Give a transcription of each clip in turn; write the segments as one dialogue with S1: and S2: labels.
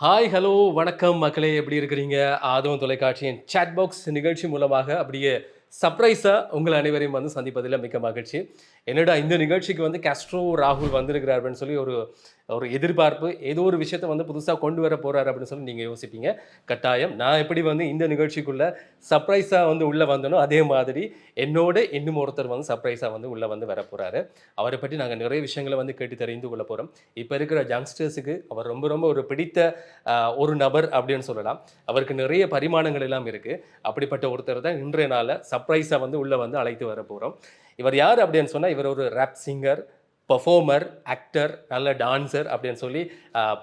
S1: Hi hello வணக்கம் மக்களே எப்படி இருக்கிறீங்க? ஆதவம் தொலைக்காட்சியின் சாட் பாக்ஸ் நிகழ்ச்சி மூலமாக அப்படியே சர்ப்ரைஸாக உங்கள் அனைவரையும் வந்து சந்திப்பதில் மிக்க மகிழ்ச்சி. என்னடா இந்த நிகழ்ச்சிக்கு வந்து கேஸ்ட்ரோ ராகுல் வந்திருக்கிறார் அப்படின்னு சொல்லி ஒரு ஒரு எதிர்பார்ப்பு ஏதோ ஒரு விஷயத்தை வந்து புதுசாக கொண்டு வர போகிறார் அப்படின்னு சொல்லி நீங்கள் யோசிப்பீங்க. கட்டாயம். நான் எப்படி வந்து இந்த நிகழ்ச்சிக்குள்ளே சர்ப்ரைஸாக வந்து உள்ளே வந்தனோ அதே மாதிரி என்னோட இன்னும் ஒருத்தர் வந்து சர்ப்ரைஸாக வந்து உள்ளே வந்து வர அவரை பற்றி நாங்கள் நிறைய விஷயங்களை வந்து கேட்டு தெரிந்து கொள்ள போகிறோம் இப்போ இருக்கிற யங்ஸ்டர்ஸுக்கு அவர் ரொம்ப ரொம்ப ஒரு பிடித்த ஒரு நபர் அப்படின்னு சொல்லலாம். அவருக்கு நிறைய பரிமாணங்கள் எல்லாம் இருக்குது அப்படிப்பட்ட ஒருத்தர் தான் இன்றைய நாளில் சர்ப்ரைஸாக வந்து உள்ளே வந்து அழைத்து வர போகிறோம் இவர் யார் அப்படின்னு சொன்னால் இவர் ஒரு ரேப் சிங்கர் பர்ஃபார்மர் ஆக்டர் நல்ல டான்சர் அப்படின்னு சொல்லி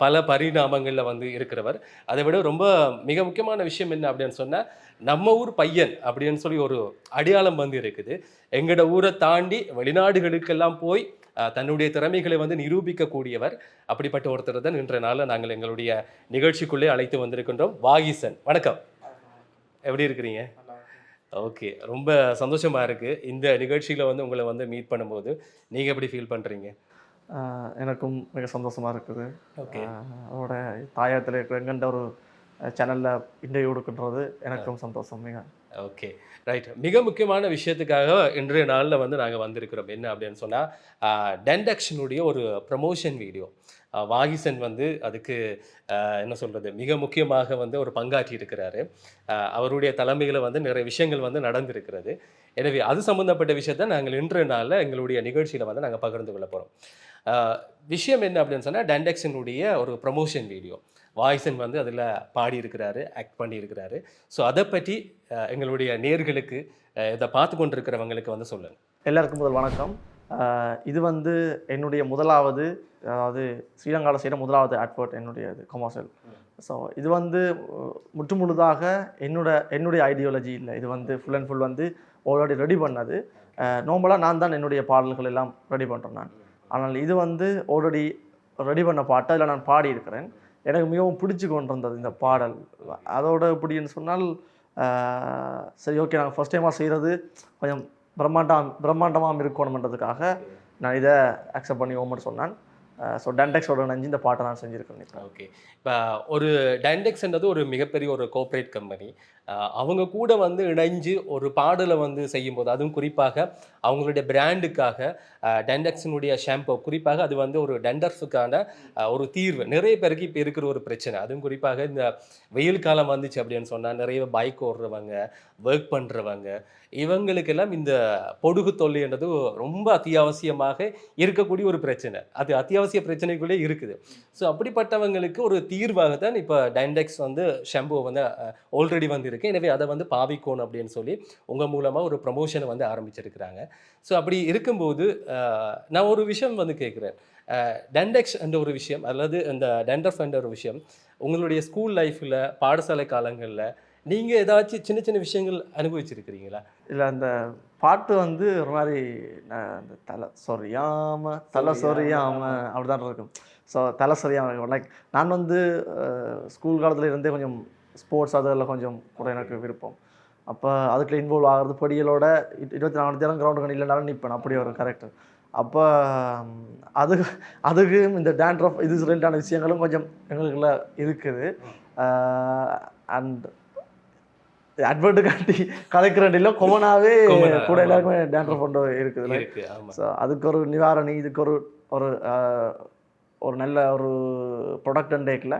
S1: பல பரிணாமங்களில் வந்து இருக்கிறவர். அதை விட ரொம்ப மிக முக்கியமான விஷயம் என்ன அப்படின்னு சொன்னால் நம்ம ஊர் பையன் அப்படின்னு சொல்லி ஒரு அடையாளம் வந்து இருக்குது. எங்களோட ஊரை தாண்டி வெளிநாடுகளுக்கெல்லாம் போய் தன்னுடைய திறமைகளை வந்து நிரூபிக்கக்கூடியவர். அப்படிப்பட்ட ஒருத்தர் தான் இன்றைய நாளில் நாங்கள் எங்களுடைய நிகழ்ச்சிக்குள்ளே அழைத்து வந்திருக்கின்றோம். வாகிசன். வணக்கம். எப்படி இருக்கிறீங்க? ஓகே. ரொம்ப சந்தோஷமா இருக்கு. இந்த நிகழ்ச்சியில வந்து உங்களை வந்து மீட் பண்ணும்போது நீங்க எப்படி ஃபீல் பண்றீங்க?
S2: ஆஹ் எனக்கும் மிக சந்தோஷமாக இருக்குது.
S1: ஓகே.
S2: அதோட தாயத்தில் இருக்கிற ஒரு சேனலில் இன்டர்வியூ கொடுக்கின்றது எனக்கும் சந்தோஷம் மிக.
S1: ஓகே ரைட் மிக முக்கியமான விஷயத்துக்காக இன்றைய நாளில் வந்து நாங்கள் வந்திருக்கிறோம். என்ன அப்படின்னு சொன்னால் டென்டக்ஷனுடைய ஒரு ப்ரமோஷன் வீடியோ வாகிசன் வந்து அதுக்கு என்ன சொல்கிறது மிக முக்கியமாக வந்து ஒரு பங்காற்றி இருக்கிறாரு. அவருடைய தலைமையில் வந்து நிறைய விஷயங்கள் வந்து நடந்திருக்கிறது. எனவே அது சம்மந்தப்பட்ட விஷயத்தை நாங்கள் இன்றைய நாளில் எங்களுடைய நிகழ்ச்சியில் வந்து நாங்கள் பகிர்ந்து கொள்ள போகிறோம் விஷயம் என்ன அப்படின்னு சொன்னால் டென்டக்ஷனுடைய ஒரு ப்ரமோஷன் வீடியோ வாய்ஸன் வந்து அதில் பாடியிருக்கிறாரு ஆக்ட் பண்ணியிருக்கிறாரு. ஸோ அதை பற்றி எங்களுடைய நேர்களுக்கு இதை பார்த்து கொண்டிருக்கிறவங்களுக்கு வந்து சொல்லுங்கள்
S2: எல்லாருக்கும் முதல் வணக்கம். இது வந்து என்னுடைய முதலாவது அதாவது ஸ்ரீலங்காவில் செய்கிற முதலாவது அட்வர்ட் என்னுடைய இது கமர்ஷியல் ஸோ இது வந்து முற்று முழுதாக என்னோட என்னுடைய ஐடியாலஜி இல்லை. இது வந்து ஃபுல் அண்ட் ஃபுல் வந்து ஆல்ரெடி ரெடி பண்ணது. நார்மலாக நான் தான் என்னுடைய பாடல்கள் எல்லாம் ரெடி பண்ணுறேன் நான். ஆனால் இது வந்து ஆல்ரெடி ரெடி பண்ண பாட்டை அதில் நான் பாடியிருக்கிறேன். எனக்கு மிகவும் பிடிச்சு கொண்டிருந்தது இந்த பாடல். அதோட இப்படின்னு சொன்னால் சரி ஓகே நாங்கள் ஃபஸ்ட் டைமாக செய்கிறது கொஞ்சம் பிரம்மாண்டம் பிரம்மாண்டமாக இருக்கணுன்றதுக்காக நான் இதை அக்செப்ட் பண்ணி ஓமர் சொன்னேன் ஸோ டென்டெக்ஸோட நினைஞ்சு இந்த பாட்டை நான் செஞ்சுருக்கேன்.
S1: ஓகே. இப்போ ஒரு டென்டெக்ஸ்ன்றது ஒரு மிகப்பெரிய ஒரு கோஆப்ரேட் கம்பெனி அவங்க கூட வந்து இணைஞ்சு ஒரு பாடலை வந்து செய்யும்போது அதுவும் குறிப்பாக அவங்களுடைய பிராண்டுக்காக டெண்டக்ஸினுடைய ஷாம்போ குறிப்பாக அது வந்து ஒரு டெண்டர்ஸுக்கான ஒரு தீர்வு. நிறைய பேருக்கு இப்போ இருக்கிற ஒரு பிரச்சனை. அதுவும் குறிப்பாக இந்த வெயில் காலம் வந்துச்சு அப்படின்னு சொன்னால் நிறைய பைக் ஓடுறவங்க ஒர்க் பண்ணுறவங்க இவங்களுக்கெல்லாம் இந்த பொடுகு தொல்லைன்றது ரொம்ப அத்தியாவசியமாக இருக்கக்கூடிய ஒரு பிரச்சனை. அது அத்தியாவசிய பிரச்சனைக்குள்ளே இருக்குது. ஸோ அப்படிப்பட்டவங்களுக்கு ஒரு தீர்வாக தான் இப்போ டைண்டெக்ஸ் வந்து ஷாம்போ வந்து ஆல்ரெடி வந்து இருக்கு. எனவே அதை வந்து பாவிக்கணும் அப்படின்னு சொல்லி உங்கள் மூலமாக ஒரு ப்ரமோஷனை வந்து ஆரம்பிச்சிருக்கிறாங்க. ஸோ அப்படி இருக்கும்போது நான் ஒரு விஷயம் வந்து கேட்குறேன். டெண்டெக்ஸ் என்ற ஒரு விஷயம் அல்லது இந்த டெண்டர்ஃப் என்ற ஒரு விஷயம் உங்களுடைய ஸ்கூல் லைஃப்பில் பாடசாலை காலங்களில் நீங்கள் ஏதாச்சும் சின்ன சின்ன விஷயங்கள் அனுபவிச்சிருக்கிறீங்களா?
S2: இல்லை அந்த பாட்டு வந்து ஒரு மாதிரி அந்த தலை சொரியாம தலை சொரியாம. அப்படிதான் இருக்கும். ஸோ தலை சொரியாம இருக்கும். லைக் நான் வந்து ஸ்கூல் காலத்துல இருந்தே கொஞ்சம் ஸ்போர்ட்ஸ் அதில் கொஞ்சம் கூட எனக்கு விருப்பம். அப்போ அதுக்குள்ள இன்வால்வ் ஆகிறது படிகளோட இருபத்தி நாலு நேரம் கிரவுண்டு இல்லைனாலும் நிற்பேன் அப்படி ஒரு கேரக்டர் அப்போ அது அதுக்கு இந்த டேண்ட்ரஃப் இது ரிலேட்டான விஷயங்களும் கொஞ்சம் எங்களுக்குள்ள இருக்குது. அண்ட் அட்வர்ட்டு காட்டி கலைக்கிறேன் இல்லை கொமனாவே கூட. எல்லாருக்குமே டேண்ட்ரஃப் கொண்டு இருக்குதுல்ல ஸோ அதுக்கு ஒரு நிவாரணி இதுக்கு ஒரு ஒரு ஒரு நல்ல ஒரு ப்ரொடக்ட் டேக்கில்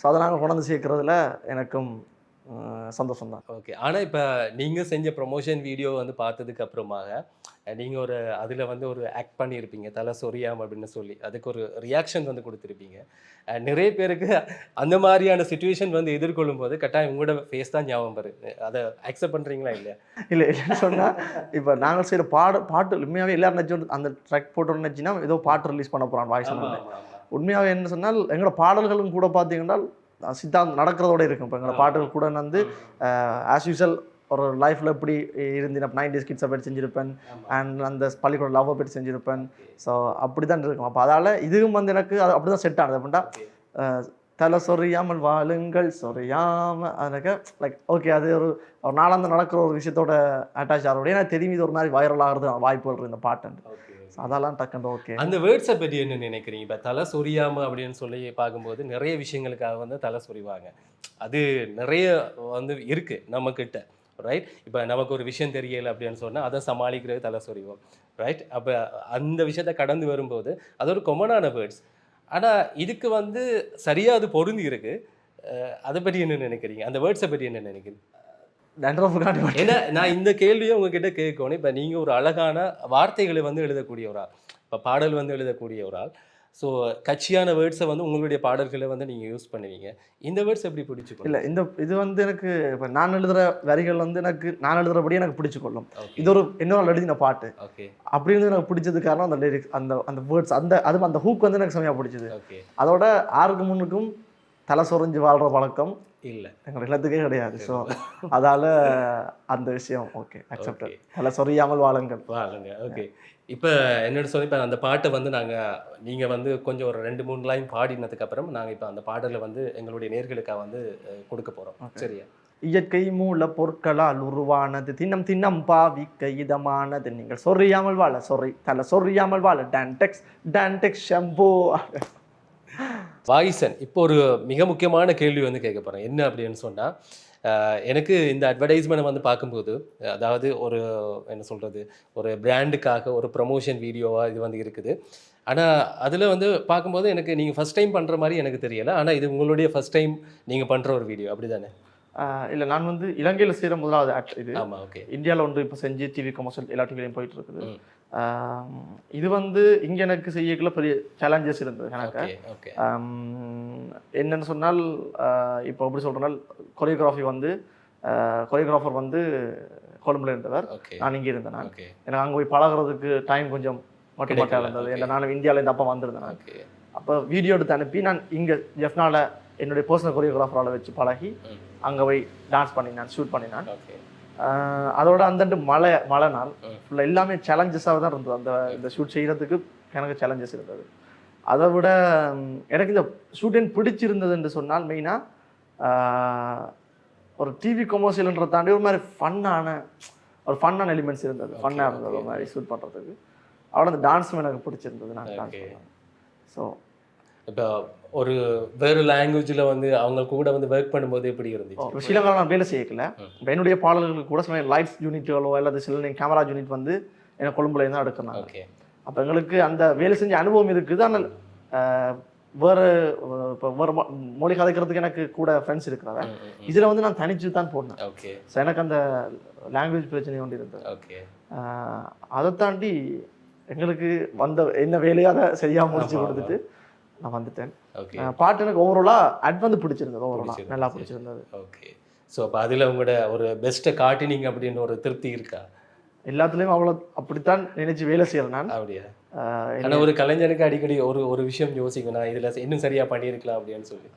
S2: ஸோ அதை நாங்கள் கொண்டாந்து சேர்க்கறதுல எனக்கும் சந்தோஷம் தான்
S1: ஓகே. ஆனால் இப்போ நீங்கள் செஞ்ச ப்ரொமோஷன் வீடியோ வந்து பார்த்ததுக்கு அப்புறமாக நீங்கள் ஒரு அதில் வந்து ஒரு ஆக்ட் பண்ணியிருப்பீங்க. தலை சொரியாம அப்படின்னு சொல்லி. அதுக்கு ஒரு ரியாக்ஷன் வந்து கொடுத்துருப்பீங்க. நிறைய பேருக்கு அந்த மாதிரியான சுச்சுவேஷன் வந்து எதிர்கொள்ளும் போது கட்டாயம் உங்களோட ஃபேஸ் தான் ஞாபகம் வருது அதை அக்செப்ட் பண்ணுறீங்களா இல்லையா?
S2: இல்லை இல்லைன்னு சொன்னால் இப்போ நாங்கள் செய்கிற பாடு பாட்டு உண்மையாகவே எல்லாரும் நினச்சி அந்த ட்ராக் போட்டோன்னு நினச்சின்னா ஏதோ பாட்டு ரிலீஸ் பண்ண போகிறான் வாய்ஸ் உண்மையாகவே என்ன சொன்னால் எங்களோட பாடல்களும் கூட பார்த்தீங்கன்னா சித்தாந்தம் நடக்கிறதோட இருக்கும். இப்போ எங்களோட பாடல்கள் கூட வந்து ஆஸ் யூஷுவல் ஒரு லைஃப்பில் எப்படி இருந்தேன் நைன்டிஸ் கிட்ஸை பற்றி செஞ்சுருப்பேன். அண்ட் அந்த பள்ளிக்கூட லவ்வை பற்றி செஞ்சுருப்பேன். ஸோ அப்படி தான் இருக்கும். அப்போ அதால் இதுவும் வந்து எனக்கு அது அப்படி தான் செட் ஆனது அப்படின்னா தலை சொறியாமல் வாழுங்கள் சொறியாம எனக்கு லைக் ஓகே அது ஒரு ஒரு நாளாந்து நடக்கிற ஒரு விஷயத்தோட அட்டாச் ஆகிறோட எனக்கு தெரியும் இது ஒரு மாதிரி வைரல் ஆகிறது வாய்ப்புகள் இந்த பாட்டு அதெல்லாம் டக்குன்னு ஓகே.
S1: அந்த வேர்ட்ஸை பற்றி என்ன நினைக்கிறீங்க? இப்போ தலை சொரியாமல் அப்படின்னு சொல்லி பார்க்கும்போது நிறைய விஷயங்களுக்காக வந்து தலை சொறிவாங்க அது நிறைய வந்து இருக்குது நம்மக்கிட்ட ரைட் இப்போ நமக்கு ஒரு விஷயம் தெரியலை அப்படின்னு சொன்னால் அதை சமாளிக்கிறது தலை சொறிவோம் ரைட் அப்போ அந்த விஷயத்த கடந்து வரும்போது அது ஒரு கொமனான வேர்ட்ஸ் ஆனால் இதுக்கு வந்து சரியாக அது பொருந்தி இருக்குது அதை பற்றி என்ன நினைக்கிறீங்க? அந்த வேர்ட்ஸை பற்றி என்ன நினைக்கிறீங்க? ஏன்னா நான் இந்த கேள்வியை உங்ககிட்ட கேட்கணும். இப்போ நீங்கள் ஒரு அழகான வார்த்தைகளை வந்து எழுதக்கூடிய ஒரு ஆள். இப்போ பாடல் வந்து எழுதக்கூடிய ஒரு ஆள். ஸோ கட்சியான வேர்ட்ஸை வந்து உங்களுடைய பாடல்களை வந்து நீங்கள் யூஸ் பண்ணுவீங்க. இந்த வேர்ட்ஸ் எப்படி பிடிச்சிக்கணும்?
S2: இல்லை இந்த இது வந்து எனக்கு இப்போ நான் எழுதுகிற வரிகள் வந்து எனக்கு நான் எழுதுறபடி எனக்கு பிடிச்சு கொள்ளும்
S1: ஓகே
S2: இது ஒரு இன்னொரு எழுதின பாட்டு.
S1: ஓகே
S2: அப்படின்னு எனக்கு பிடிச்சது காரணம் அந்த லிரிக்ஸ் அந்த அந்த வேர்ட்ஸ் அந்த அது அந்த ஹூக் வந்து எனக்கு செமையாக பிடிச்சது.
S1: ஓகே
S2: அதோட ஆறுக்கு முன்னுக்கும் தலை சொரிஞ்சு வாழ்கிற பழக்கம்
S1: இல்லை.
S2: எங்கள் எல்லாத்துக்கே கிடையாது. ஸோ அதால அந்த விஷயம் ஓகே அக்செப்டட்
S1: Okay.
S2: தலை சொரியாமல் வாழுங்கள்.
S1: வாங்க ஓகே இப்போ என்னோட சொல்லி இப்போ அந்த பாட்டை வந்து நாங்கள் நீங்கள் வந்து கொஞ்சம் ஒரு ரெண்டு மூணு லைன் பாடினதுக்கு அப்புறம் நாங்கள் இப்போ அந்த பாடலை வந்து எங்களுடைய நேர்களுக்காக வந்து கொடுக்க போகிறோம் சரியா?
S2: இயற்கை மூல பொருட்களால் உருவானது தின்னம் தின்னம் பாவிக்க இதமானது. நீங்கள் சொரியாமல் வாழ சொறி தலை சொரியாமல் வாழ. டான்டெக்ஸ் டான்டெக்ஸ் ஷம்போ
S1: வாய்சன் இப்போ ஒரு மிக முக்கியமான கேள்வி வந்து கேட்க போகிறேன் என்ன அப்படின்னு சொன்னால் எனக்கு இந்த அட்வர்டைஸ்மெண்ட் வந்து பார்க்கும்போது அதாவது ஒரு என்ன சொல்கிறது ஒரு பிராண்டுக்காக ஒரு ப்ரமோஷன் வீடியோவாக இது வந்து இருக்குது. ஆனால் அதில் வந்து பார்க்கும்போது எனக்கு நீங்கள் ஃபஸ்ட் டைம் பண்ணுற மாதிரி எனக்கு தெரியலை. ஆனால் இது உங்களுடைய ஃபஸ்ட் டைம் நீங்கள் பண்ணுற ஒரு வீடியோ அப்படி தானே
S2: இல்லை நான் வந்து இலங்கையில் செய்கிற முதலாவது ஆக்ட் இது. இந்தியாவில் ஒன்று இப்போ செஞ்சு டிவி கமர்ஷியல் எல்லா டிவிலையும் போயிட்டு இருக்குது இது வந்து இங்கே எனக்கு செய்யக்குள்ள பெரிய சேலஞ்சஸ் இருந்தது எனக்கு. என்னன்னு சொன்னால் இப்போ எப்படி சொல்கிறனால் கொரியோகிராஃபி வந்து கொரியோகிராஃபர் வந்து கொழும்புல இருந்தவர். நான் இங்கே இருந்தேன் நான். எனக்கு அங்கே போய் பழகுறதுக்கு டைம் கொஞ்சம் மட்டும் மட்டும் இருந்தது.
S1: Okay.
S2: ஏன்னா நான் இந்தியாவில் இந்த அப்பா வந்திருந்தேன் அப்போ வீடியோ எடுத்து அனுப்பி நான் இங்கே ஜெஃப்னால என்னுடைய பர்சனல் கொரியோகிராஃபரால் வச்சு பழகி. அங்கே போய் டான்ஸ் பண்ணினான் ஷூட் பண்ணினான். அதோட அந்தண்டு மழை மழை நாள். ஃபுல்லாக எல்லாமே சேலஞ்சஸாக தான் இருந்தது. அந்த இந்த ஷூட் செய்கிறதுக்கு எனக்கு சேலஞ்சஸ் இருந்தது. அதை விட எனக்கு இந்த ஷூட்டிங் பிடிச்சிருந்தது என்று சொன்னால் மெயினாக ஒரு டிவி கொமர்ஷியல்ன்றதை தாண்டி ஒரு மாதிரி ஃபன்னான ஒரு ஃபன்னான எலிமெண்ட்ஸ் இருந்தது. ஃபன்னாக இருந்தது ஒரு மாதிரி ஷூட் பண்ணுறதுக்கு அவட அந்த டான்ஸும் எனக்கு பிடிச்சிருந்தது. நான் டான்ஸ். பண்ணுவேன். ஸோ
S1: இப்போ ஒரு வேறு லாங்குவேஜில் வந்து அவங்க கூட வந்து ஒர்க் பண்ணும்போது எப்படி இருந்துச்சு?
S2: ஸ்ரீலங்காவில் நான் வேலை செய்யக்கல. என்னுடைய பாடல்களுக்கு கூட சில லைட்ஸ் யூனிட்டுகளோ அல்லது சில கேமரா யூனிட் வந்து எனக்கு கொழும்புல தான்
S1: ஓகே
S2: அப்போ எங்களுக்கு அந்த வேலை செஞ்ச அனுபவம் இருக்குது. ஆனால் வேறு இப்போ வேறு மொழி கதைக்கிறதுக்கு எனக்கு கூட ஃப்ரெண்ட்ஸ் இருக்கிறாங்க. இதில் வந்து நான் தனிச்சு தான் போனேன்.
S1: ஓகே
S2: ஸோ எனக்கு அந்த லாங்குவேஜ் பிரச்சனை ஒன்று இருந்தது.
S1: ஓகே
S2: அதை தாண்டி எங்களுக்கு வந்த என்ன வேலையோ அதை சரியாக முடிச்சு கொடுத்துட்டு நான் வந்துட்டேன். பாட்டு எனக்கு ஓவராலாக அட் வந்து பிடிச்சிருந்தது ஓவராலாக. நல்லா பிடிச்சிருந்தது.
S1: ஓகே ஸோ அப்போ அதில் உங்களோட ஒரு பெஸ்ட்டை காட்டினீங்க அப்படின்னு ஒரு திருப்தி இருக்கா?
S2: எல்லாத்துலேயும் அவ்வளோ அப்படித்தான் நினைச்சு வேலை செய்கிறேன் நான்.
S1: அப்படியா? ஆனால் ஒரு கலைஞனுக்கு அடிக்கடி ஒரு ஒரு விஷயம் யோசிக்கும். நான் இதில் இன்னும் சரியாக பண்ணியிருக்கலாம் அப்படின்னு சொல்லி.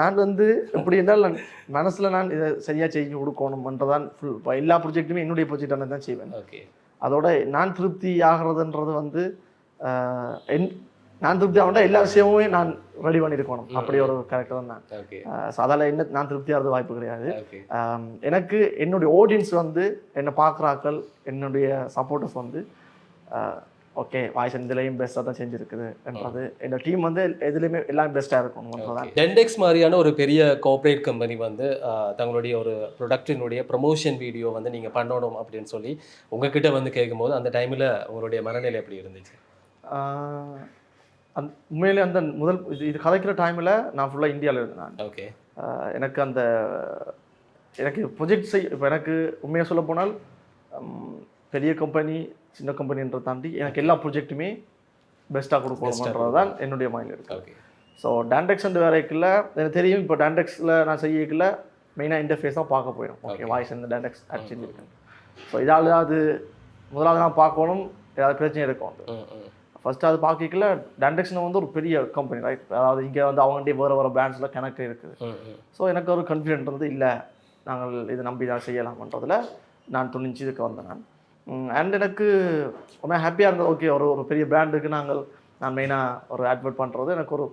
S2: நான் வந்து எப்படி என்றால் நான் மனசில் நான் இதை சரியாக செஞ்சு கொடுக்கணும்ன்றதான் ஃபுல் எல்லா ப்ரொஜெக்ட்டுமே என்னுடைய ப்ரொஜெக்டான தான் செய்வேன்.
S1: ஓகே
S2: அதோட நான் திருப்தி ஆகிறதுன்றது வந்து என் நான் திருப்தி ஆகணும்னா எல்லா விஷயமுமே நான் ரெடி பண்ணியிருக்கணும். அப்படி ஒரு கேரக்டர் தான் ஸோ அதால் என்ன நான் திருப்தி ஆகிறது வாய்ப்பு கிடையாது. எனக்கு என்னுடைய ஆடியன்ஸ் வந்து என்னை பார்க்குறாக்கள் என்னுடைய சப்போர்ட்டர்ஸ் வந்து ஓகே வாய்ஸ் இதுலேயும் பெஸ்ட்டாக தான் செஞ்சுருக்குது என்றது என்னோட டீம் வந்து எதுலேயுமே எல்லாம் பெஸ்ட்டாக இருக்கணும்ன்றதான்
S1: டென்டெக்ஸ் மாதிரியான ஒரு பெரிய கார்ப்பரேட் கம்பெனி வந்து தங்களுடைய ஒரு ப்ரொடக்டினுடைய ப்ரமோஷன் வீடியோ வந்து நீங்கள் பண்ணணும் அப்படின்னு சொல்லி உங்ககிட்ட வந்து கேட்கும்போது அந்த டைமில் உங்களுடைய மனநிலை எப்படி இருந்துச்சு?
S2: அந் உண்மையிலே அந்த முதல் இது இது கதைக்கிற டைமில் நான் ஃபுல்லாக இந்தியாவில் இருந்தேன்
S1: ஓகே
S2: எனக்கு அந்த எனக்கு ப்ரொஜெக்ட் செய் இப்போ எனக்கு உண்மையாக சொல்ல போனால் பெரிய கம்பெனி சின்ன கம்பெனின்றதை தாண்டி எனக்கு எல்லா ப்ரொஜெக்ட்டுமே பெஸ்ட்டாக கொடுக்கணுன்றது தான் என்னுடைய மைண்டில் இருக்குது
S1: ஓகே
S2: ஸோ டேண்டெக்ஸ் அண்ட் வேறைக்குள்ள எனக்கு தெரியும் இப்போ டேண்டெக்ஸில் நான் செய்யக்குள்ள மெயினாக இன்டர்ஃபேஸ் தான் பார்க்க போயிடும். ஓகே. வாய்ஸ் இந்த டேண்டெக்ஸ் ஆட் செஞ்சுருக்கேன் ஸோ இதால் அது முதலாவது நான் பார்க்கணும் ஏதாவது பிரச்சனை இருக்கும். ஃபர்ஸ்ட் அது பார்க்கல டேண்டெக்ஸ்னு வந்து ஒரு பெரிய கம்பெனி ரைட் அதாவது இங்கே வந்து அவங்ககிட்ட வேறு வேறு பிராண்ட்ஸில் கணக்கு இருக்குது. ஸோ எனக்கு ஒரு கான்ஃபிடென்ட் வந்து இல்லை. நாங்கள் இதை நம்பி தான் செய்யலாம்ன்றதுல நான் துணிஞ்சு இதுக்கு வந்தேன் நான். அண்ட் எனக்கு ரொம்ப ஹாப்பியாக இருந்தது. ஓகே ஒரு ஒரு பெரிய பிராண்டுக்கு நாங்கள் நான் மெயினாக ஒரு அட்வர்ட் பண்ணுறது எனக்கு ஒரு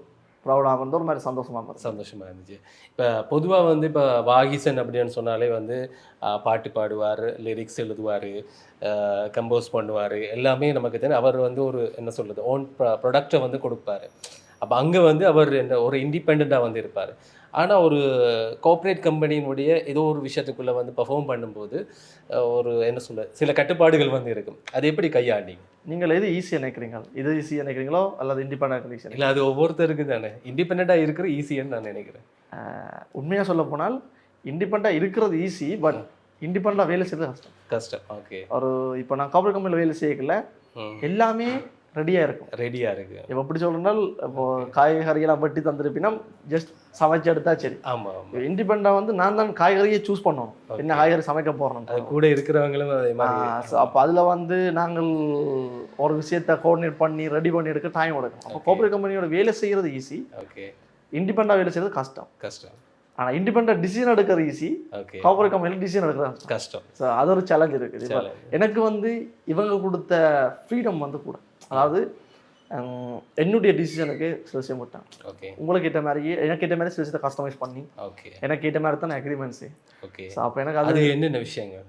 S2: ப்ரௌடாக வந்து ஒரு மாதிரி சந்தோஷமாக இருந்தது
S1: சந்தோஷமாக இருந்துச்சு. இப்போ பொதுவாக வந்து இப்போ வாகிசன் அப்படின்னு சொன்னாலே வந்து பாட்டு பாடுவார் லிரிக்ஸ் எழுதுவார் கம்போஸ் பண்ணுவார் எல்லாமே நமக்கு தெரியும். அவர் வந்து ஒரு என்ன சொல்கிறது ஓன் ப்ரொடக்டை வந்து கொடுப்பாரு. அப்போ அங்கே வந்து அவர் என்ன ஒரு இண்டிபெண்ட்டாக வந்து இருப்பார். ஆனால் ஒரு கார்ப்பரேட் கம்பெனியினுடைய ஏதோ ஒரு விஷயத்துக்குள்ளே வந்து பர்ஃபார்ம் பண்ணும்போது ஒரு என்ன சொல்ல சில கட்டுப்பாடுகள் வந்து இருக்கும். அது எப்படி கையாண்டீங்க?
S2: நீங்கள் எது ஈஸியாக நினைக்கிறீங்க இது ஈஸியாக நினைக்கிறீங்களோ அல்லது இண்டிபெண்ட் ஈஸியாக
S1: இல்லை அது ஒவ்வொருத்தருக்கு தானே. இண்டிபெண்ட்டாக இருக்கிற ஈஸின்னு நான் நினைக்கிறேன்.
S2: உண்மையாக சொல்ல போனால் இண்டிபெண்ட்டாக இருக்கிறது ஈஸி பட் இண்டிபெண்ட்டாக வேலை செய்யறது கஷ்டம்.
S1: கஷ்டம் ஓகே
S2: ஒரு இப்போ நான் கார்பரேட் கம்பெனியில் வேலை செய்யக்கல எல்லாமே ரெடியாக இருக்கும்.
S1: ரெடியாக இருக்கு.
S2: இப்போ எப்படி சொல்றேன்னால் இப்போ காய்கறியெல்லாம் வெட்டி தந்துருப்பினா ஜஸ்ட் சமைச்சு எடுத்தா சரி.
S1: ஆமா ஆமா.
S2: இண்டிபெண்டாக வந்து நான் தான் காய்கறியை சூஸ் பண்ணணும். என்ன காய்கறி சமைக்க போகிறோம்
S1: அது கூட இருக்கிறவங்களும் அதே மாதிரி
S2: அப்போ அதில் வந்து நாங்கள் ஒரு விஷயத்தை கோஆர்டினேட் பண்ணி ரெடி பண்ணி எடுக்க டைம் எடுக்கும் அப்போ கார்பரேட் கம்பெனியோட வேலை செய்கிறது ஈஸி
S1: ஓகே
S2: இண்டிபெண்டாக வேலை செய்கிறது கஷ்டம்.
S1: கஷ்டம்.
S2: ஆனால் இண்டிபெண்டாக டிசிஷன் எடுக்கிறது ஈஸி
S1: ஓகே
S2: கார்பரேட் கம்பெனியில் டிசிஷன் எடுக்கிறது கஷ்டம். ஸோ அது ஒரு சேலஞ்ச் இருக்குது. எனக்கு வந்து இவங்க கொடுத்த ஃப்ரீடம் வந்து கூட. அதாவது என்னுடைய டிசிஷனுக்கு சில விஷயம்
S1: ஓகே.
S2: உங்களுக்கு ஏற்ற மாதிரி எனக்கு ஏற்ற மாதிரி சில விஷயத்தை கஸ்டமைஸ் பண்ணி
S1: ஓகே.
S2: எனக்கு ஏற்ற மாதிரி தான் அக்ரிமெண்ட்ஸு
S1: ஓகே.
S2: ஸோ அப்போ எனக்கு அது
S1: என்னென்ன விஷயங்கள்?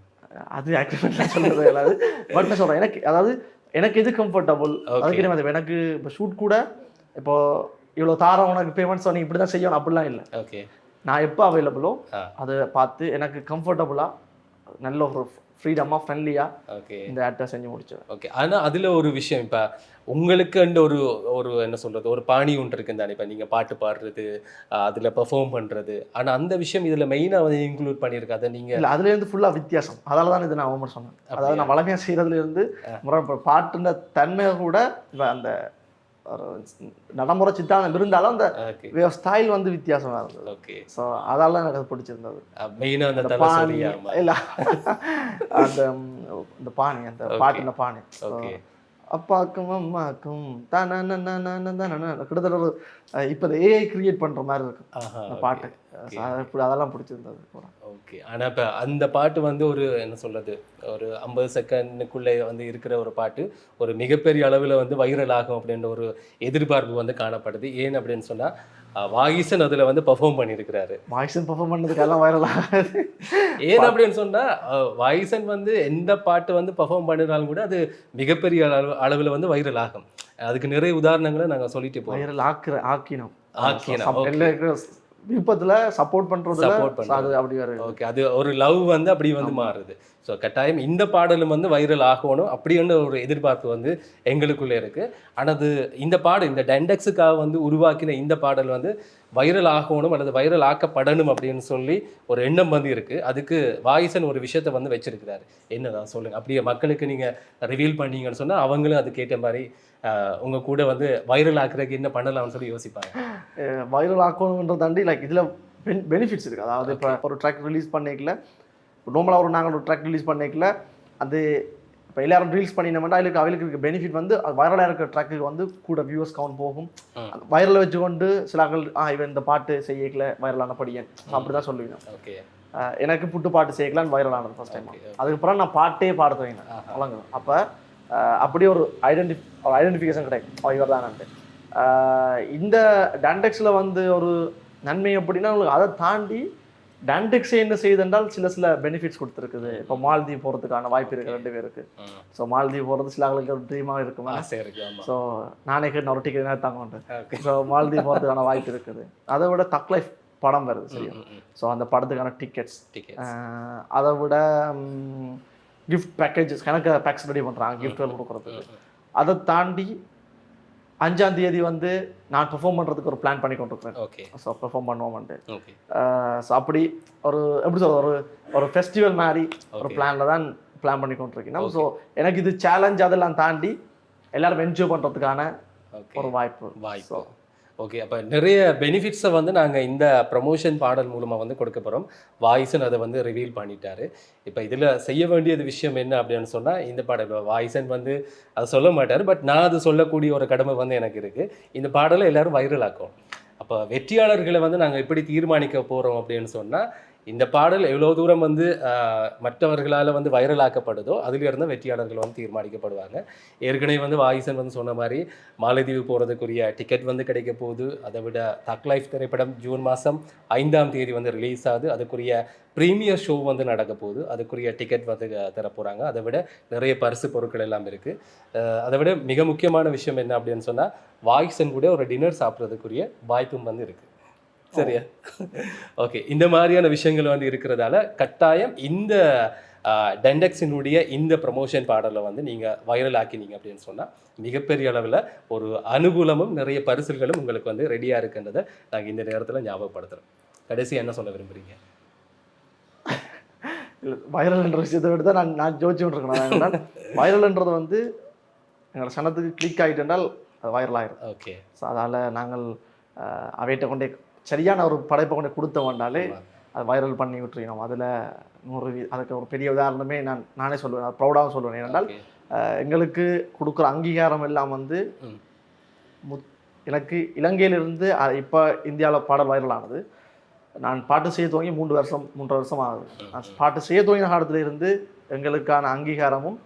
S2: அது அக்ரிமெண்ட் சொல்றது இல்லாது பட் நான் சொல்கிறேன் எனக்கு அதாவது எனக்கு எது கம்ஃபர்டபுள் அதுக்கு மாதிரி எனக்கு இப்போ ஷூட் கூட இப்போ இவ்வளோ தாரம் உனக்கு பேமெண்ட்ஸ் நீ இப்படி தான் செய்யணும் அப்படிலாம் இல்லை.
S1: ஓகே.
S2: நான் எப்போ அவைலபிளோ. அதை பார்த்து எனக்கு கம்ஃபர்டபுளாக நல்ல ஒரு ஃப்ரீடமாக ஃப்ரெண்ட்லியாக
S1: ஓகே
S2: இந்த ஆக்டை செஞ்சு முடிச்சேன்
S1: ஓகே ஆனா அதுல ஒரு விஷயம் இப்ப உங்களுக்கு ஒரு ஒரு என்ன சொல்றது ஒரு பாணி ஒன்று இருக்கு தானே இப்ப நீங்க பாட்டு பாடுறது அதுல பெர்ஃபார்ம் பண்றது. ஆனா அந்த விஷயம் இதுல மெயினா வந்து இன்க்ளூட் பண்ணியிருக்கு அதை நீங்க
S2: இல்லை அதுலேருந்து ஃபுல்லாக வித்தியாசம். அதால தான் இதை நான் ஓமர் சொன்னேன். அதாவது நான் வளமையாக செய்கிறதுலேருந்து முறை பாட்டுன்ற தன்மையை கூட அந்த நடைமுறை சித்தாந்தம் இருந்தாலும் அந்த ஸ்டைல் வந்து வித்தியாசமாக இருந்தது.
S1: ஓகே
S2: ஸோ அதால எனக்கு அது பிடிச்சிருந்தது.
S1: மெயினா அந்த
S2: அந்த பாணி இல்ல. அந்த ம், இந்த பாணி அந்த பாட்டுன பாணி.
S1: ஓகே
S2: அப்பாக்கும் அம்மாக்கும் கிட்டத்தட்ட ஒரு இப்ப ஏஐ கிரியேட் பண்ற மாதிரி இருக்கு
S1: ஆஹா
S2: அந்த பாட்டு. அதெல்லாம் பிடிச்சிருந்தது
S1: ஓகே ஆனா இப்ப அந்த பாட்டு வந்து ஒரு என்ன சொல்றது ஒரு ஐம்பது செகண்டுக்குள்ளே வந்து இருக்கிற ஒரு பாட்டு ஒரு மிகப்பெரிய அளவுல வந்து வைரல் ஆகும் அப்படின்ற ஒரு எதிர்பார்ப்பு வந்து காணப்படுது. ஏன் அப்படின்னு சொன்னா அஹ், வாகிசன் அதுல வந்து பெர்ஃபார்ம் பண்ணியிருக்கிறாரு
S2: வாய்ஸும் பர்ஃபார்ம் பண்ணதுக்கெல்லாம் வைரல் ஆகாது
S1: ஏன் அப்படின்னு சொன்னா அஹ், வாய்ஸன் வந்து எந்த பாட்டு வந்து பெர்ஃபார்ம் பண்ணினாலும் கூட அது மிகப்பெரிய அளவு அளவில் வந்து வைரல் ஆகும். அதுக்கு நிறைய உதாரணங்களை நாங்க சொல்லிட்டு போறோம்.
S2: வைரல் ஆக்குற ஆக்கினோம்.
S1: ஆக்கினோம்,
S2: விருப்பத்துல சப்போர்ட்
S1: Support
S2: so அது அப்படி
S1: ஓகே அது ஒரு லவ் வந்து அப்படி வந்து மாறுது. ஸோ கட்டாயம் இந்த பாடலும் வந்து வைரல் ஆகணும். அப்படின்னு ஒரு எதிர்பார்ப்பு வந்து எங்களுக்குள்ளே இருக்கு. ஆனா அது இந்த பாடல் இந்த டெண்டெக்ஸுக்காக வந்து உருவாக்கின இந்த பாடல் வந்து வைரல் ஆகணும் அல்லது வைரல் ஆக்கப்படணும் அப்படின்னு சொல்லி ஒரு எண்ணம் வந்து இருக்கு. அதுக்கு வாயிசன் ஒரு விஷயத்தை வந்து வச்சிருக்கிறாரு. என்னதான் சொல்லுங்க. அப்படியே மக்களுக்கு நீங்க ரிவீல் பண்ணீங்கன்னு சொன்னா அவங்களும் அதுக்கேற்ற மாதிரி ஆஹ், உங்க கூட வந்து வைரல் ஆக்குறதுக்கு என்ன பண்ணலாம்னு சொல்லி யோசிப்பாங்க.
S2: வைரல் ஆக்கணுன்ற தாண்டி லைக் இதுல பெனிஃபிட்ஸ் இருக்கு. அதாவது இப்போ ஒரு ட்ராக் ரிலீஸ் பண்ணிக்கல. நார்மலாக ஒரு நாங்கள் ஒரு ட்ராக் ரிலீஸ் பண்ணிக்கல. அது இப்போ எல்லாரும் ரீல்ஸ் பண்ணினோம்னா அதுக்கு அவளுக்கு இருக்க பெனிஃபிட் வந்து வைரலாக இருக்கிற ட்ராக்கு வந்து கூட வியூவர்ஸ் கவுண்ட் போகும்.
S1: ம்.
S2: வைரலை வச்சுக்கொண்டு சில ஆட்கள் ஆ இவன் இந்த பாட்டு செய்யக்கல வைரலான படியன். அப்படி தான் சொல்லுவீங்க.
S1: ஓகே.
S2: எனக்கு புட்டு பாட்டு செய்யக்கலான்னு வைரலானது ஃபர்ஸ்ட் டைம். அதுக்கப்புறம் நான் பாட்டே பாட துவங்கினேன்
S1: ஆஹா.
S2: வழங்க அப்போ அப்படியே ஒரு ஐடென்டி ஒரு ஐடென்டிஃபிகேஷன் கிடைக்கும் இவர் தானன்ட்டு இந்த டேண்டெக்ஸில் வந்து ஒரு நன்மை எப்படின்னா உங்களுக்கு அதை தாண்டி டேண்டெக்ஸே என்ன செய்யுதுன்றால் சில சில பெனிஃபிட்ஸ் கொடுத்துருக்குது. இப்போ மால்தீவ் போகிறதுக்கான வாய்ப்பு இருக்குது ரெண்டு பேருக்கு. ஸோ மால்தீவ் போகிறது சில ஆளுக்கு ஒரு ட்ரீமாக இருக்குமா? ஸோ நானே கேட்டு ஒரு டிக்கெட் நேரம் தாங்க ஸோ மால்தீவ் போகிறதுக்கான வாய்ப்பு இருக்குது. அதை விட தக் லைஃப் படம் வருது சரியா? ஸோ அந்த படத்துக்கான டிக்கெட்ஸ் அதை விட கிஃப்ட் பேக்கேஜஸ் கணக்கு பேக்ஸ் ரெடி பண்ணுறாங்க கிஃப்ட்கள் கொடுக்குறதுக்கு. அதை தாண்டி அஞ்சாம் தேதி வந்து நான் பெர்ஃபார்ம் பண்ணுறதுக்கு ஒரு பிளான் பண்ணி கொண்டிருக்கிறேன்.
S1: ஓகே
S2: ஸோ பெர்ஃபார்ம் பண்ணுவோம்ட்டு
S1: ஓகே
S2: ஸோ அப்படி ஒரு எப்படி சொல்றது ஒரு ஒரு ஃபெஸ்டிவல் மாதிரி ஒரு. பிளானில் தான் பிளான் பண்ணி கொண்டிருக்கேன் ஸோ எனக்கு இது சேலஞ்ச் அதெல்லாம் தாண்டி எல்லாரும் என்ஜாய் பண்ணுறதுக்கான ஒரு வாய்ப்பு.
S1: வாய்ப்பு. ஓகே அப்போ நிறைய பெனிஃபிட்ஸை வந்து நாங்கள் இந்த ப்ரமோஷன் பாடல் மூலமாக வந்து கொடுக்க போகிறோம் வாய்ஸன் அதை வந்து ரிவீல் பண்ணிட்டாரு. இப்போ இதில் செய்ய வேண்டியது விஷயம் என்ன அப்படின்னு சொன்னால் இந்த பாடல் இப்போ வாய்ஸன் வந்து அதை சொல்ல மாட்டார். பட் நான் அது சொல்லக்கூடிய ஒரு கடமை வந்து எனக்கு இருக்குது இந்த பாடலை எல்லாரும் வைரல் ஆக்கும் அப்போ வெற்றியாளர்களை வந்து நாங்கள் எப்படி தீர்மானிக்க போகிறோம் அப்படின்னு சொன்னால் இந்த பாடல் எவ்வளோ தூரம் வந்து மற்றவர்களால் வந்து வைரலாக்கப்படுதோ அதிலிருந்து வெற்றியாளர்கள் வந்து தீர்மானிக்கப்படுவாங்க. ஏற்கனவே வந்து வாயிசன் வந்து சொன்ன மாதிரி மாலத்தீவு போகிறதுக்குரிய டிக்கெட் வந்து கிடைக்க போகுது. அதை விட தக் லைஃப் திரைப்படம் ஜூன் மாதம் ஐந்தாம் தேதி வந்து ரிலீஸ் ஆகுது. அதுக்குரிய ப்ரீமியர் ஷோ வந்து நடக்க போகுது. அதுக்குரிய டிக்கெட் வந்து அஹ், தர போகிறாங்க அதை விட நிறைய பரிசு பொருட்கள் எல்லாம் இருக்குது அதை விட மிக முக்கியமான விஷயம் என்ன அப்படின்னு சொன்னால் வாய்ஸன் கூட ஒரு டின்னர் சாப்பிட்றதுக்குரிய வாய்ப்பும் வந்து இருக்குது சரியா? ஓகே இந்த மாதிரியான விஷயங்கள் வந்து இருக்கிறதால கட்டாயம் இந்த டெண்டெக்ஸினுடைய இந்த ப்ரமோஷன் பாடலை வந்து நீங்கள் வைரல் ஆக்கினீங்க அப்படின்னு சொன்னால் மிகப்பெரிய அளவில் ஒரு அனுகூலமும் நிறைய பரிசுகளும் உங்களுக்கு வந்து ரெடியாக இருக்குன்றதை நாங்கள் இந்த நேரத்தில் ஞாபகப்படுத்துகிறோம் கடைசி என்ன சொல்ல விரும்புகிறீங்க
S2: வைரல்ன்ற விஷயத்தை விட தான் நான் நான் ஜோதிச்சு கொண்டிருக்கேன் என்னன்னா வைரல்ன்றது வந்து எங்களோட சனத்துக்கு கிளிக் ஆகிட்டுனால் அது வைரல் ஆயிரும்.
S1: ஓகே
S2: ஸோ அதால் நாங்கள் அவைகிட்ட கொண்டே சரியான ஒரு படைப்பை கொண்டு கொடுத்த வேண்டாலே அது வைரல் பண்ணி விட்டுருக்கணும். அதில் நூறு அதுக்கு ஒரு பெரிய உதாரணமே நான் நானே சொல்லுவேன். ப்ரௌடாகவும் சொல்லுவேன். ஏனென்றால் எங்களுக்கு கொடுக்குற அங்கீகாரம் எல்லாம் வந்து. முத் எனக்கு இலங்கையிலிருந்து இப்போ இந்தியாவில் பாடல் வைரல் ஆனது நான் பாட்டு செய்ய துவங்கி மூன்று வருஷம் மூன்று வருஷம் ஆகுது. நான் பாட்டு செய்ய துவங்கின காலத்துல இருந்து எங்களுக்கான அங்கீகாரமும்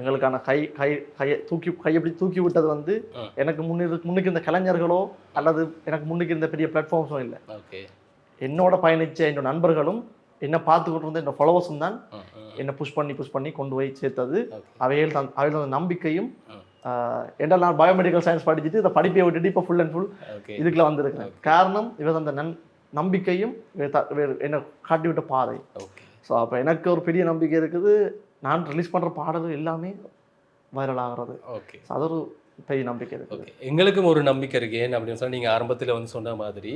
S2: எங்களுக்கான கை கை கையை தூக்கி கையப்படி தூக்கி விட்டது வந்து. எனக்கு முன்னிரு முன்னுக்கு இருந்த கலைஞர்களோ அல்லது எனக்கு முன்னுக்கு இருந்த பெரிய பிளாட்ஃபார்ம்ஸும் இல்லை. என்னோட பயணிச்ச என்னோட நண்பர்களும் என்ன பார்த்துக்கிட்டு இருந்த என்னோட ஃபாலோவர்ஸும் தான் என்னை புஷ் பண்ணி புஷ் பண்ணி கொண்டு போய் சேர்த்தது. அவைகள் தன் தந்த நம்பிக்கையும். ஏன்டா நான் பயோமெடிக்கல் சயின்ஸ் படிச்சுட்டு இதை படிப்பை விட்டுட்டு இப்போ ஃபுல் அண்ட் ஃபுல் இதுக்குள்ள வந்திருக்கிறேன். காரணம் இவர் அந்த நன் நம்பிக்கையும் என்னை காட்டி விட்ட பாதை ஸோ அப்போ எனக்கு ஒரு பெரிய நம்பிக்கை இருக்குது. நான் ரிலீஸ் பண்ணுற பாடல்கள் எல்லாமே வைரல் ஆகிறது.
S1: ஓகே
S2: அது ஒரு பெரிய நம்பிக்கை இருக்குது.
S1: ஓகே எங்களுக்கும் ஒரு நம்பிக்கை இருக்கு. ஏன் அப்படின்னு சொன்னா நீங்கள் ஆரம்பத்தில் வந்து சொன்ன மாதிரி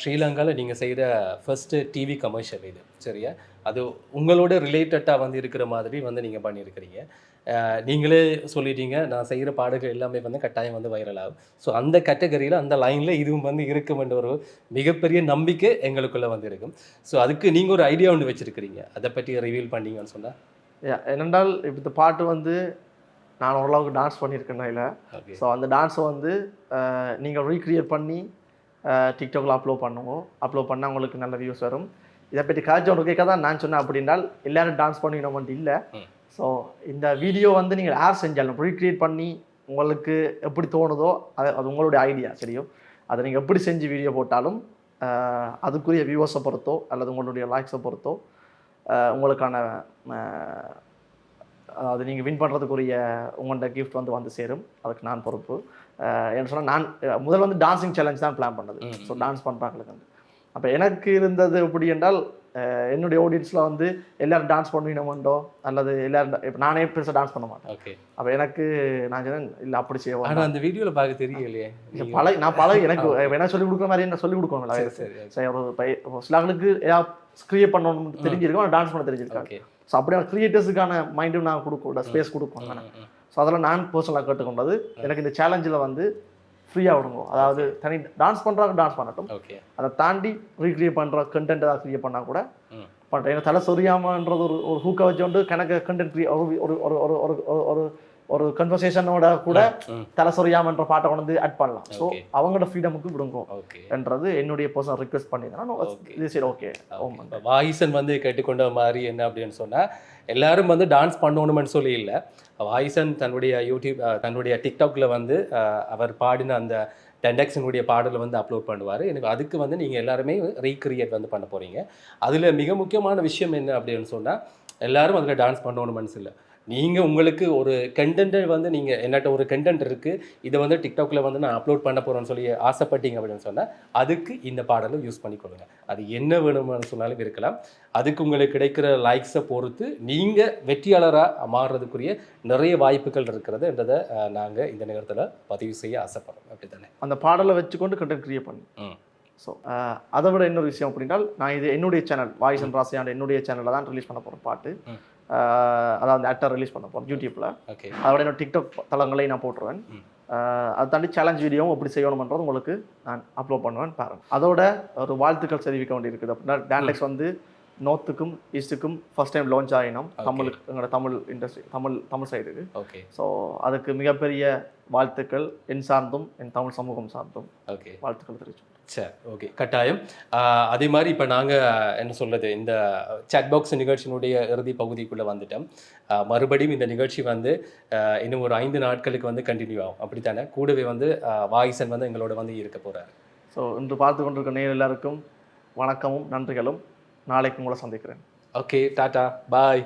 S1: ஸ்ரீலங்காவில் நீங்கள் செய்கிற ஃபர்ஸ்ட் டிவி கமர்ஷியல் இது சரியா? அது உங்களோட ரிலேட்டடாக வந்து இருக்கிற மாதிரி வந்து நீங்கள் பண்ணியிருக்கிறீங்க. நீங்களே சொல்லிட்டீங்க நான் செய்கிற பாடல்கள் எல்லாமே வந்து கட்டாயம் வந்து வைரல் ஆகும். ஸோ அந்த கேட்டகரியில் அந்த லைனில் இதுவும் வந்து இருக்கும் என்ற ஒரு மிகப்பெரிய நம்பிக்கை எங்களுக்குள்ளே வந்து இருக்கும். ஸோ அதுக்கு நீங்கள் ஒரு ஐடியா ஒன்று வச்சுருக்கிறீங்க. அதை பற்றி ரிவீல் பண்ணீங்கன்னு சொன்னால்
S2: ஏனென்றால் இப்போ இந்த பாட்டு வந்து நான் ஓரளவுக்கு டான்ஸ் பண்ணியிருக்கேன் இல்லை
S1: ஓகே
S2: ஸோ அந்த டான்ஸை வந்து நீங்கள் ரீக்ரியேட் பண்ணி டிக்டாக்ல அப்லோட் பண்ணுவோம் அப்லோட் பண்ணால் உங்களுக்கு நல்ல வியூஸ் வரும். இதை பற்றி காய்ச்சல் ஒரு கேட்க தான் நான் சொன்னேன் அப்படின்னால் எல்லாரும் டான்ஸ் பண்ணிக்கணும்னு இல்லை. ஸோ இந்த வீடியோ வந்து நீங்கள் யார் செஞ்சாலும் ரீக்ரியேட் பண்ணி உங்களுக்கு எப்படி தோணுதோ அது அது உங்களுடைய ஐடியா சரியும் அதை நீங்கள் எப்படி செஞ்சு வீடியோ போட்டாலும் அதுக்குரிய வியூவர்ஸை பொறுத்தோ அல்லது உங்களுடைய லைக்ஸை பொறுத்தோ உங்களுக்கான அதாவது நீங்கள் வின் பண்ணுறதுக்குரிய உங்கள்கிட்ட கிஃப்ட் வந்து வந்து சேரும். அதுக்கு நான் பொறுப்பு. என்ன சொன்னால் நான் முதல்ல வந்து டான்சிங் சேலஞ்ச் தான் பிளான் பண்ணது. ஸோ டான்ஸ் பண்ணுறாங்களுக்கு வந்து அப்போ எனக்கு இருந்தது எப்படி என்றால் என்னுடைய ஆடியன்ஸில் வந்து எல்லாரும் டான்ஸ் பண்ணுவீனோமோ அல்லது எல்லாரும் இப்போ நானே பெருசாக டான்ஸ் பண்ண மாட்டேன்.
S1: ஓகே.
S2: அப்போ எனக்கு நான் சொன்னேன் இல்லை அப்படி செய்வோம்
S1: ஆனால் அந்த வீடியோவில் பார்க்க தெரியலையே. நீங்க-
S2: பழ நான் பழ எனக்கு என்ன சொல்லிக் கொடுக்குற மாதிரி என்ன சொல்லிக் கொடுக்கணும்
S1: சரி சரி
S2: ஒரு பை ஒரு சில ஆளுக்கு ஏதாவது கிரியேட் பண்ணணும் தெரிஞ்சிருக்கும் ஆனால் டான்ஸ் பண்ண தெரிஞ்சிருக்காங்க ஸோ அப்படியே கிரியேட்டர்ஸுக்கான மைண்டும் நான் கொடுக்க ஸ்பேஸ் கொடுப்போம் ஸோ அதெல்லாம் நான் பர்சனலாக கேட்டுக்கொண்டது எனக்கு இந்த சேலஞ்சில் வந்து ஃப்ரீயாக விடுங்க. அதாவது தனி டான்ஸ் பண்ணுறாங்க டான்ஸ் பண்ணட்டும். அதை தாண்டி ரீக்ரியேட் பண்ணுற கண்டென்ட் ஏதாவது க்ரியேட் பண்ணால் கூட பண்ணுறேன் ஏன்னா தலை சொரியாமன்றது ஒரு ஒரு ஹூக்கை வச்சு வந்து கணக்கு கண்டென்ட் ஒரு ஒரு ஒரு ஒரு ஒரு ஒரு கன்வர்சேஷனோட கூட
S1: ம்.
S2: தலை சொரியாமன்ற பாட்டை கொண்டு ஆட் பண்ணலாம். ஸோ. அவங்களோட ஃப்ரீடமுக்கு விடுங்க
S1: ஓகே
S2: என்றது என்னுடைய பர்சனல் ரிக்வெஸ்ட் பண்ணியிருந்தேன். இது சரி ஓகே
S1: வாயிசன் வந்து கேட்டுக்கொண்ட மாதிரி என்ன அப்படின்னு சொன்னா எல்லாரும் வந்து டான்ஸ் பண்ணணும்னு சொல்லி இல்லை. வாயிசன் தன்னுடைய யூடியூப் தன்னுடைய டிக்டாக்ல வந்து அவர் பாடின அந்த டெண்டக்ஸினுடைய பாடலை வந்து அப்லோட் பண்ணுவார். எனக்கு அதுக்கு வந்து நீங்கள் எல்லாருமே ரீக்ரியேட் வந்து பண்ண போகிறீங்க அதில் மிக முக்கியமான விஷயம் என்ன அப்படின்னு சொன்னால் எல்லாரும் அதில் டான்ஸ் பண்ணணும்னு இல்லை. நீங்கள் உங்களுக்கு ஒரு கண்டென்ட்டை வந்து நீங்கள் என்னட்ட ஒரு கண்டென்ட் இருக்குது இதை வந்து டிக்டாக்ல வந்து நான் அப்லோட் பண்ண போகிறேன்னு சொல்லி ஆசைப்பட்டீங்க அப்படின்னு சொன்னால் அதுக்கு இந்த பாடலை யூஸ் பண்ணிக்கொள்ளுங்க. அது என்ன வேணும்னு சொன்னாலும் இருக்கலாம். அதுக்கு உங்களுக்கு கிடைக்கிற லைக்ஸை பொறுத்து நீங்கள் வெற்றியாளராக மாறுறதுக்குரிய நிறைய வாய்ப்புகள் இருக்கிறதுன்றதை நாங்கள் இந்த நேரத்தில் பதிவு செய்ய ஆசைப்படுறோம். அப்படி தானே
S2: அந்த பாடலை வச்சுக்கொண்டு கண்டென்ட் கிரியேட் பண்ணி. ஸோ அதை விட இன்னொரு விஷயம் அப்படின்னா நான் இது என்னுடைய சேனல் வாய்ஸ் அண்ட் ராசியாண்ட என்னுடைய சேனலில் தான் ரிலீஸ் பண்ண போகிறேன் பாட்டு. அஹ் அதாவது ஆக்டர் ரிலீஸ் பண்ண போகிறேன் யூடியூப்பில்
S1: ஓகே
S2: அதோட என்னோட டிக்டாக் தளங்களையும் நான் போட்டுருவேன். அதை தாண்டி சேலஞ்ச் வீடியோவும் எப்படி செய்யணும்ன்றது உங்களுக்கு நான் அப்லோட் பண்ணுவேன் பாருங்க. அதோட ஒரு வாழ்த்துக்கள் தெரிவிக்க வேண்டியிருக்குது அப்படின்னா டேண்டெக்ஸ் வந்து நார்த்துக்கும் ஈஸ்ட்டுக்கும் ஃபர்ஸ்ட் டைம் லான்ச் ஆகினோம் தமிழுக்கு எங்களோட தமிழ் இண்டஸ்ட்ரி தமிழ் தமிழ் சைடுக்கு
S1: ஓகே
S2: ஸோ அதுக்கு மிகப்பெரிய வாழ்த்துக்கள் என் சார்ந்தும் என் தமிழ் சமூகம் சார்ந்தும்.
S1: ஓகே
S2: வாழ்த்துக்கள் தெரிவிச்சோம்
S1: சரி ஓகே கட்டாயம். அதே மாதிரி இப்போ நாங்கள் என்ன சொல்றது இந்த chat பாக்ஸ் நிகழ்ச்சியினுடைய இறுதி பகுதிக்குள்ளே வந்துட்டோம். மறுபடியும் இந்த நிகழ்ச்சி வந்து இன்னும் ஒரு ஐந்து நாட்களுக்கு வந்து கண்டினியூ ஆகும். அப்படித்தானே? கூடவே வந்து ஆஹ் வாயிசன் வந்து எங்களோட வந்து இருக்க போறாரு.
S2: ஸோ இன்று பார்த்து கொண்டிருக்க நேர் எல்லாருக்கும் வணக்கமும் நன்றிகளும். நாளைக்கு உங்களை சந்திக்கிறேன்.
S1: Okay tata bye.